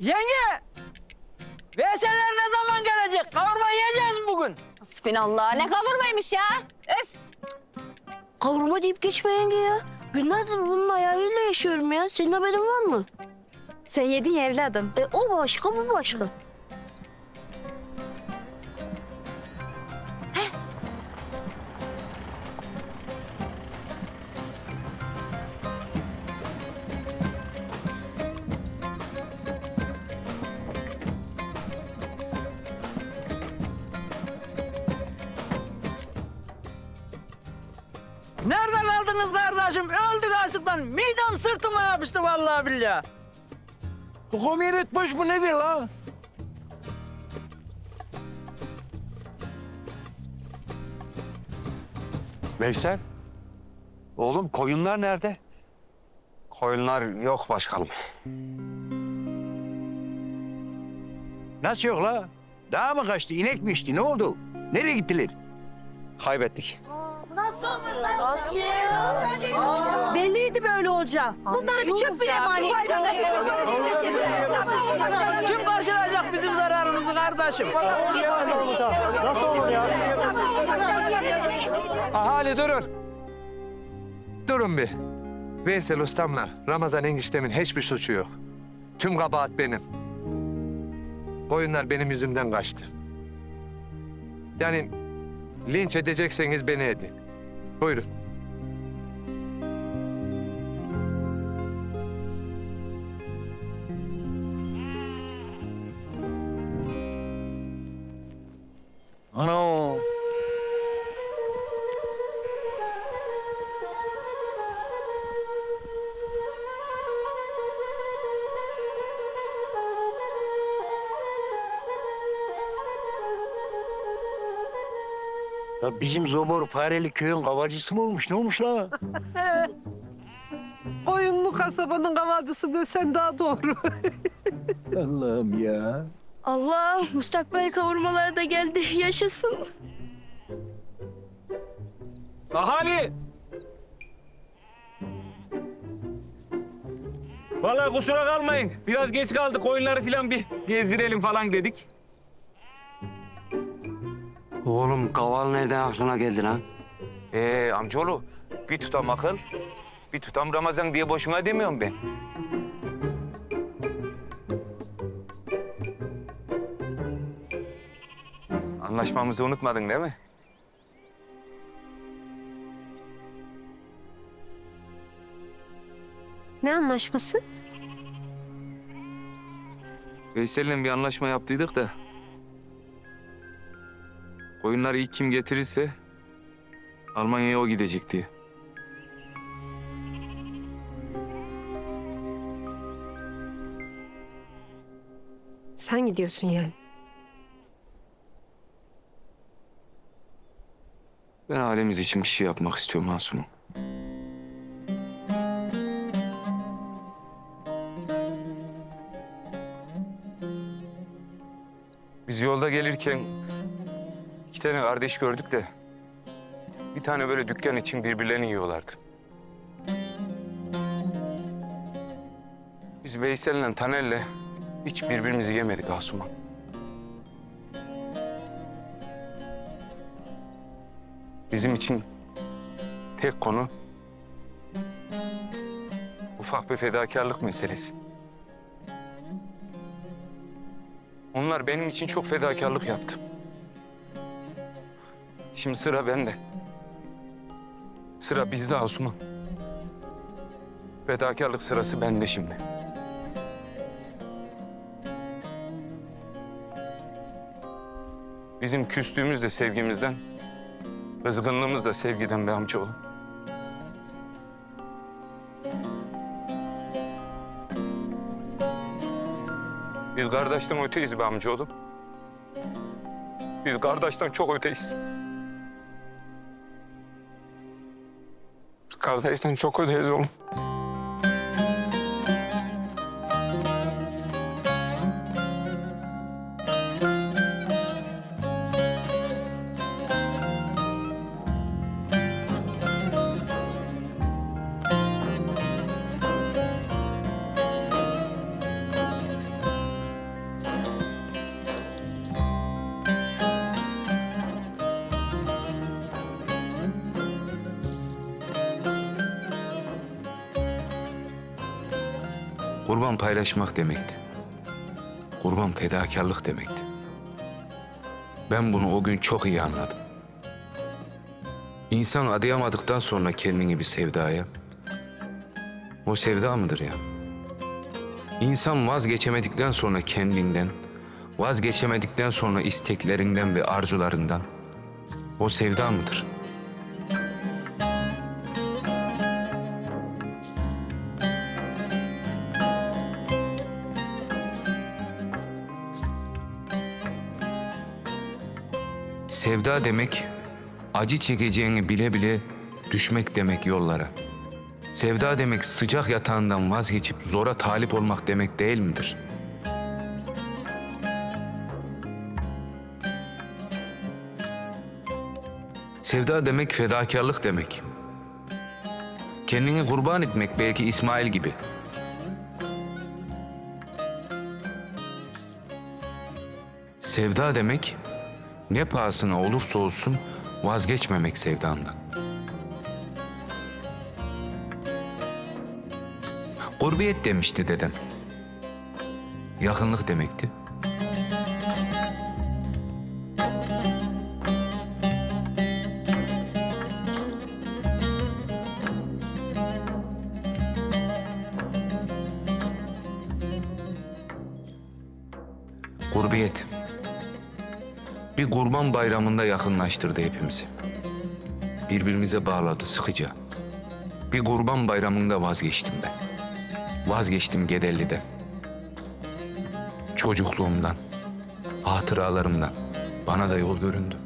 Yenge! Veyseller ne zaman gelecek? Kavurma yiyeceğiz mi bugün? Hasbinallah ne kavurmaymış ya. Öf. Kavurma deyip geçme yenge ya. Günlerdir bunun ayağıyla yaşıyorum ya. Senin haberin var mı? Sen yedin ya evladım. E o başka bu başka. Nerede kaldınız kardeşim? Öldük açlıktan. Midem sırtıma yapıştı vallahi billahi. Komir etmiş bu nedir la? Veysel. Oğlum koyunlar nerede? Koyunlar yok başkanım. Nasıl yok la? Daha mı kaçtı? İnek mi içti? Ne oldu? Nereye gittiler? Kaybettik. Belliydi böyle olacağı. Bunları bir çöp bile emanet Kim karşılayacak bizim zararımızı kardeşim? Ahali durun. Durun bir. Veysel ustamla Ramazan eniştemin hiçbir suçu yok. Tüm kabahat benim. Koyunlar benim yüzümden kaçtı. Yani linç edecekseniz beni edin. Buyurun. Ana. Ya bizim Zobor Fareli köyün kavacısı mı olmuş? Ne olmuş la? Oyunlu kasabanın kavalcısı desen daha doğru. Allah'ım ya. Allah müstakbel kavurmalar da geldi. Yaşasın. Ahali! Vallahi kusura kalmayın. Biraz geç kaldık. Oyunları falan bir gezdirelim falan dedik. Oğlum kaval nereden aklına geldi lan? Ee amcaoğlu bir tutam akıl, bir tutam Ramazan diye boşuna demiyorum ben. Anlaşmamızı unutmadın değil mi? Ne anlaşması? Veysel'le bir anlaşma yaptıydık da. Oyunları ilk kim getirirse Almanya'ya o gidecek diye. Sen gidiyorsun yani. Ben ailemiz için bir şey yapmak istiyorum Masum'um. Biz yolda gelirken iki tane kardeş gördük de bir tane böyle dükkan için birbirlerini yiyorlardı. Biz Veysel'le Taner'le hiç birbirimizi yemedik Asuman. Bizim için tek konu ufak bir fedakarlık meselesi. Onlar benim için çok fedakarlık yaptı. Şimdi sıra bende. Sıra bizde Asuman. Fedakarlık sırası bende şimdi. Bizim küstüğümüz de sevgimizden, kızgınlığımız da sevgiden be amcaoğlu. Biz kardeşten öteyiz be amcaoğlu. Biz kardeşten çok öteyiz. Kardeşten çok öteyiz oğlum. Kurban paylaşmak demekti. Kurban fedakarlık demekti. Ben bunu o gün çok iyi anladım. İnsan adayamadıktan sonra kendini bir sevdaya, o sevda mıdır ya? İnsan vazgeçemedikten sonra kendinden, vazgeçemedikten sonra isteklerinden ve arzularından, o sevda mıdır? Sevda demek, acı çekeceğini bile bile düşmek demek yollara. Sevda demek sıcak yatağından vazgeçip zora talip olmak demek değil midir? Sevda demek fedakarlık demek. Kendini kurban etmek belki İsmail gibi. Sevda demek ne pahasına olursa olsun vazgeçmemek sevdandan. Gurbiyet demişti dedem. Yakınlık demekti. Gurbiyet. Bir kurban bayramında yakınlaştırdı hepimizi. Birbirimize bağladı sıkıca. Bir kurban bayramında vazgeçtim ben. Vazgeçtim Gedelli'den. Çocukluğumdan, hatıralarımdan bana da yol göründü.